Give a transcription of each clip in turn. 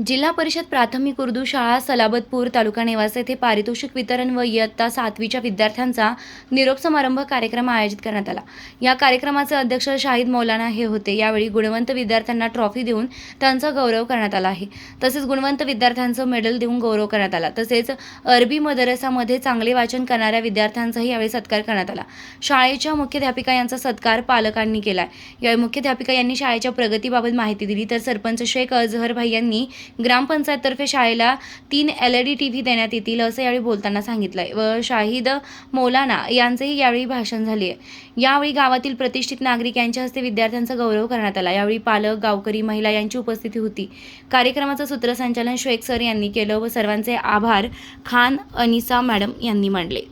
जिल्हा परिषद प्राथमिक उर्दू शाळा सलाबतपूर तालुका निवास येथे पारितोषिक वितरण व इयत्ता सातवीच्या विद्यार्थ्यांचा निरोप समारंभ कार्यक्रम आयोजित करण्यात आला या कार्यक्रमाचे अध्यक्ष शाहिद मौलाना हे होते यावेळी गुणवंत विद्यार्थ्यांना ट्रॉफी देऊन त्यांचा गौरव करण्यात आला आहे तसेच गुणवंत विद्यार्थ्यांचं मेडल देऊन गौरव करण्यात आला तसेच अरबी मदरसामध्ये चांगले वाचन करणाऱ्या विद्यार्थ्यांचाही यावेळी सत्कार करण्यात आला शाळेच्या मुख्याध्यापिका यांचा सत्कार पालकांनी केला यावेळी मुख्याध्यापिका यांनी शाळेच्या प्रगतीबाबत माहिती दिली तर सरपंच शेख अजहरभाई भाई यांनी ग्रामपंचायततर्फे शाळेला तीन L E D T V देण्यात येतील असं यावेळी बोलताना सांगितलं व शाहिद मौलाना यांचेही यावेळी भाषण झाले यावेळी गावातील प्रतिष्ठित नागरिक यांच्या हस्ते विद्यार्थ्यांचा गौरव करण्यात आला यावेळी पालक गावकरी महिला यांची उपस्थिती होती कार्यक्रमाचं सूत्रसंचालन शेख सर यांनी केलं व सर्वांचे आभार खान अनिसा मॅडम यांनी मांडले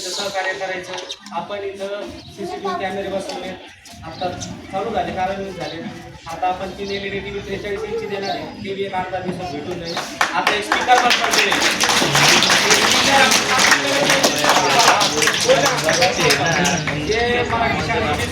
सहकार्य करायचं आपण इथं सी सी टी व्ही कॅमेरे बसवले आता चालू झाले कारण झाले आता आपण तीन L E D T V त्रेचाळीस इंची देणार आहे टी व्ही एक अर्धा दिवसात भेटून जाईल आता एक स्पीकर पण जे मराठी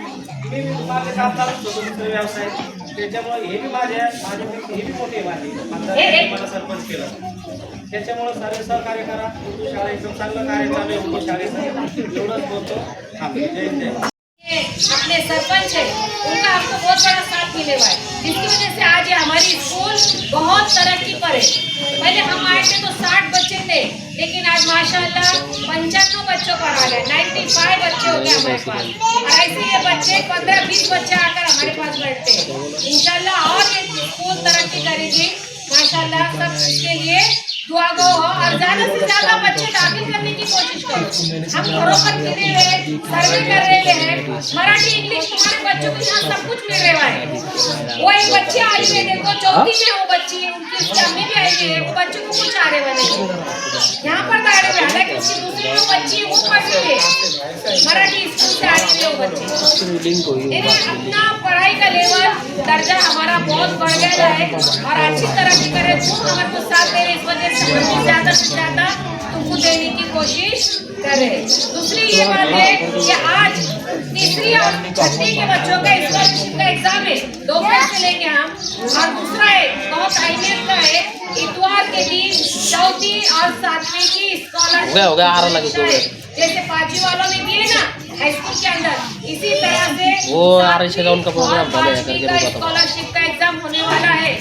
मी माझे काम चालूच होतो दुसरे व्यवसाय त्याच्यामुळे हे बी माझ्या माझ्यापेक्षा हे बी मोठे माझे आमदार मला सरपंच केलं त्याच्यामुळे सर्व सहकार्य करा उर्दू एकदम चांगलं कार्य चालू आहे उर्दू शाळेचं एवढंच बोलतो आम्ही जय जय अपने सरपंच है उनका हमको बहुत सारा साथ मिले हुआ जिसकी वजह से आज स्कूल बहुत तरक्की पर है पहले हम आए थे तो साठ बच्चे थे लेकिन आज माशाल्लाह पंचानवे बच्चों पर आ गए नाइन्टी फाइव बच्चे हो गए हमारे पास और ऐसे ये बच्चे पंद्रह बीस बच्चे आकर हमारे पास बैठते हैं इनशाला और ये स्कूल तरक्की करेगी माशाल्लाह सब के लिए दुआ गो हो और ज़्यादा से ज़्यादा बच्चे दाखिल करने की कोशिश हम घरों पर गिरे सर्वे कर रहे हैं मराठी इंग्लिश हमारे बच्चों के साथ सब कुछ मिल रहा है वो एक बच्चे आई है देखो चौथी में वो बच्ची उनकी मम्मी भी आई है वो बच्चों को कुछ आगे बने यहाँ पर तो आगे हालांकि उसकी दूसरी वो बच्ची ऊपर भी है मराठी स्कूल से आई है वो बच्चे अपना पढ़ाई का लेवल दर्जा हमारा बहुत बढ़ गया है और अच्छी तरह से करें वो हमारे साथ दे इस वजह से ज्यादा से ज्यादा तुमको देंगे कोशिश करें दूसरी ये बात है कि आज तीसरी और छठी के बच्चों का इस वर्ष का एग्जाम है दो क्वेश्चन लेंगे हम और दूसरा है बहुत आईएएस का है इतवार के दिन चौथी और सातवीं की स्कॉलरशिप जैसे पाजी वालों ने किए ना हाई स्कूल के अंदर इसी तरह से वो आरिश का उनका प्रोग्राम स्कॉलरशिप का एग्जाम होने वाला है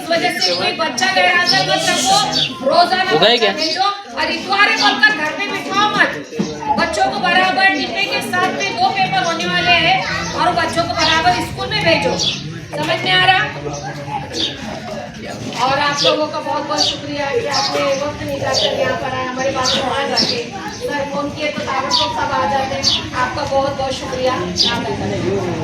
इस वजह से कोई बच्चा गैर हाजिर मत मतलब रखो रोजाना हरिद्वार है तो घर में बिठाओ मत बच्चों को बराबर डिब्बे के साथ में दो पेपर होने वाले हैं और बच्चों को बराबर स्कूल में भेजो समझ में आ रहा और आप लोगों का बहुत बहुत शुक्रिया कि आपने वक्त निकाल कर यहाँ पर आए हमारे पास मान रखे सर फोन किए तो सब आ जाते हैं आपका बहुत बहुत शुक्रिया